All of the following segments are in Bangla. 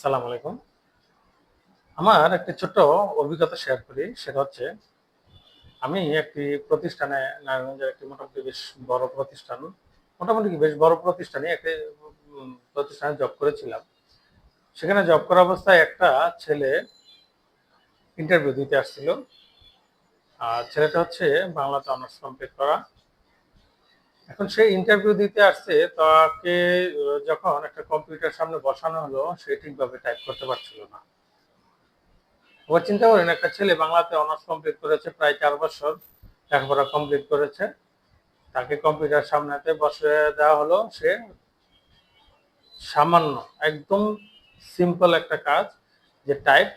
সালাম আলাইকুম। আমার একটি ছোট্ট অভিজ্ঞতা শেয়ার করি, সেটা হচ্ছে আমি একটি প্রতিষ্ঠানে নারায়ণগঞ্জের একটি মোটামুটি বেশ বড় প্রতিষ্ঠান, মোটামুটি বেশ বড় প্রতিষ্ঠানে একটি প্রতিষ্ঠানে জব করেছিলাম। সেখানে জব করা অবস্থায় একটা ছেলে ইন্টারভিউ দিতে আসছিল। আর ছেলেটা হচ্ছে বাংলাতে অনার্স কমপ্লিট করা। এখন সে ইন্টারভিউ দিতে আসছে, তাকে যখন একটা কম্পিউটার সামনে বসানো হলো, সে ঠিকভাবে টাইপ করতে পারছিল না। এবার চিন্তা করেন, একটা ছেলে বাংলাতে অনার্স কমপ্লিট করেছে প্রায় চার বছর, লেখাপড়া কমপ্লিট করেছে। তাকে কম্পিউটার সামনেতে বসে দেওয়া হলো, সে সামান্য, একদম সিম্পল একটা কাজ, যে টাইপ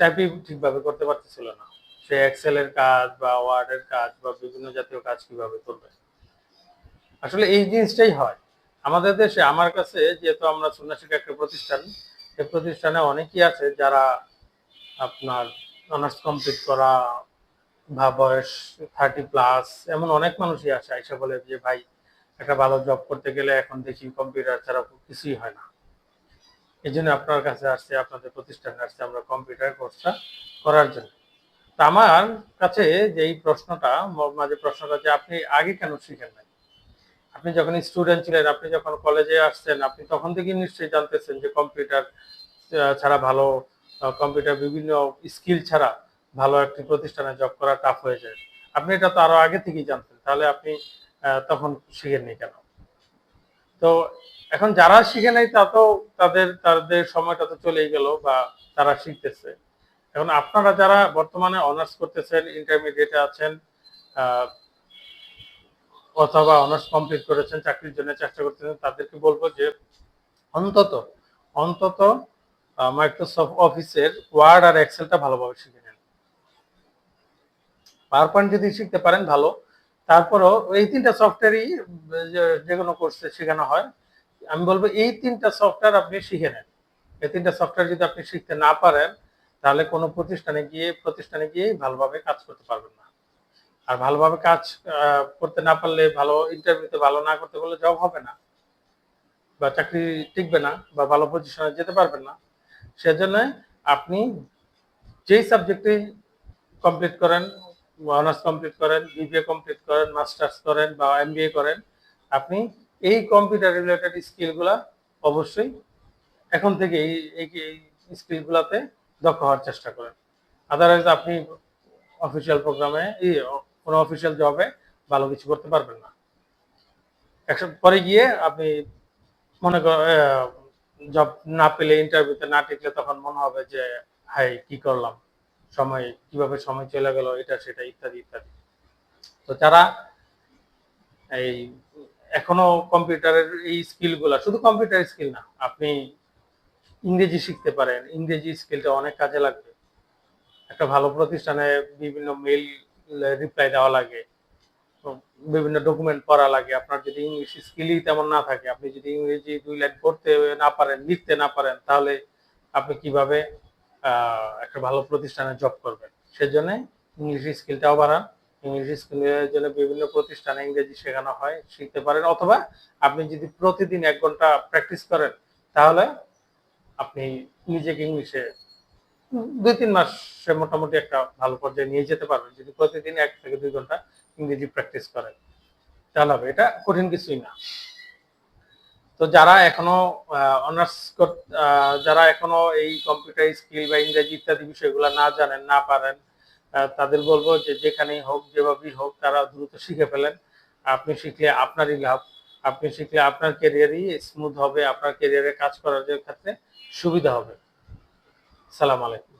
টাইপই ঠিকভাবে করতে পারতেছিল না। সে এক্সেলের কাজ বা ওয়ার্ডের কাজ বা বিভিন্ন জাতীয় কাজ কীভাবে করবে? আসলে এই জিনিসটাই হয়। আমাদের দেশে, আমার কাছে যেহেতু আমরা সন্ন্যাসিক একটা প্রতিষ্ঠান এই প্রতিষ্ঠানে অনেকেই আছে যারা আপনার অনার্স কমপ্লিট করা, বা বয়স থার্টি প্লাস এমন অনেক মানুষই আছে, আইসা বলে যে, ভাই, একটা ভালো জব করতে গেলে এখন দেখি কম্পিউটার ছাড়া কিছুই হয় না। এই জন্য আপনার কাছে আসছে, আপনাদের প্রতিষ্ঠানে আসছে, আমরা কম্পিউটার কোর্সটা করার জন্য। তা আমার কাছে যে এই প্রশ্নটা, মাঝে প্রশ্নটা যে আপনি আগে কেন শিখেন নাই? আপনি যখন স্টুডেন্ট ছিলেন, আপনি যখন কলেজে আসছেন, আপনি তখন থেকেই নিশ্চয়ই জানতেছেন যে কম্পিউটার ছাড়া ভালো কম্পিউটার বিভিন্ন স্কিল ছাড়া ভালো একটি প্রতিষ্ঠানে জব করা টাফ হয়ে যায়। আপনি এটা তো আরও আগে থেকেই জানতেন, তাহলে আপনি তখন শিখেননি কেন? তো এখন যারা শিখে নাই, তা তো তাদের তাদের সময়টা তো চলেই গেল বা তারা শিখতেছে। এখন আপনারা যারা বর্তমানে অনার্স করতেছেন ইন্টারমিডিয়েটে আছেন অথবা অনার্স কমপ্লিট করেছেন, চাকরির জন্য চেষ্টা করতেছেন, তাদেরকে বলব যে অন্তত অন্তত মাইক্রোসফট অফিসের ওয়ার্ড আর এক্সেলটা ভালোভাবে শিখে নেন। পাওয়ার পয়েন্ট যদি শিখতে পারেন, ভালো। তারপরও এই তিনটা সফটওয়্যারই যে কোনো কোর্সে শেখানো হয়, আমি বলব এই তিনটা সফটওয়্যার আপনি শিখে নেন। এই তিনটা সফটওয়্যার যদি আপনি শিখতে না পারেন, তাহলে কোনো প্রতিষ্ঠানে গিয়ে প্রতিষ্ঠানে গিয়ে ভালোভাবে কাজ করতে পারবেন না। আর ভালোভাবে কাজ করতে না পারলে ভালো ইন্টারভিউতে ভালো না করতে পারলে জব হবে না বা চাকরি টিকবে না বা ভালো পজিশনে যেতে পারবেন না। সেজন্য আপনি যেই সাবজেক্টে কমপ্লিট করেন অনার্স কমপ্লিট করেন বিবিএ কমপ্লিট করেন মাস্টার্স করেন বা এমবিএ করেন, আপনি এই কম্পিউটার রিলেটেড স্কিলগুলা অবশ্যই এখন থেকে এই এই স্কিলগুলাতে দক্ষ হওয়ার চেষ্টা করেন। আদারওয়াইজ আপনি অফিসিয়াল প্রোগ্রামে এই কোনো অফিসিয়াল জবে ভালো কিছু করতে পারবেন না। একশো পরে গিয়ে আপনি মনে কর জব না পেলে ইন্টারভিউতে না টিকলে তখন মনে হবে যে হাই কি করলাম? সময়, কীভাবে সময় চলে গেল, এটা, সেটা, ইত্যাদি ইত্যাদি। তো যারা এই এখনও কম্পিউটারের এই স্কিলগুলা শুধু কম্পিউটার স্কিল না, আপনি ইংরেজি শিখতে পারেন। ইংরেজি স্কিলটা অনেক কাজে লাগবে। একটা ভালো প্রতিষ্ঠানে বিভিন্ন মেল রিপ্লাই দেওয়া লাগে। বিভিন্ন ডকুমেন্ট পড়া লাগে। আপনার যদি ইংলিশ স্কিলই তেমন না থাকে, আপনি যদি ইংরেজি দুই লাইন পড়তে না পারেন, লিখতে না পারেন, তাহলে আপনি কীভাবে একটা ভালো প্রতিষ্ঠানে জব করবেন? সেজন্য ইংলিশ স্কিলটাও বাড়ান। ইংলিশ স্কিলের জন্য বিভিন্ন প্রতিষ্ঠানে ইংরেজি শেখানো হয়, শিখতে পারেন। অথবা আপনি যদি প্রতিদিন এক ঘণ্টা প্র্যাকটিস করেন, তাহলে আপনি নিজেকে ইংলিশে দুই তিন মাসে মোটামুটি একটা ভালো পর্যায়ে নিয়ে যেতে পারবেন। যদি প্রতিদিন এক থেকে দুই ঘণ্টা ইংরেজি প্র্যাকটিস করেন তাহলে হবে এটা কঠিন কিছুই না। তো যারা এখনও অনার্স যারা এখনও এই কম্পিউটার স্কিল বা ইংরেজি ইত্যাদি বিষয়গুলো না জানেন, না পারেন তাদের বলব যে যেখানেই হোক, যেভাবেই হোক, তারা দ্রুত শিখে ফেলেন। আপনি শিখলে আপনারই লাভ। আপনি শিখলে আপনার ক্যারিয়ারই স্মুথ হবে, আপনার ক্যারিয়ারে কাজ করার ক্ষেত্রে সুবিধা হবে। সালাম আলাইকুম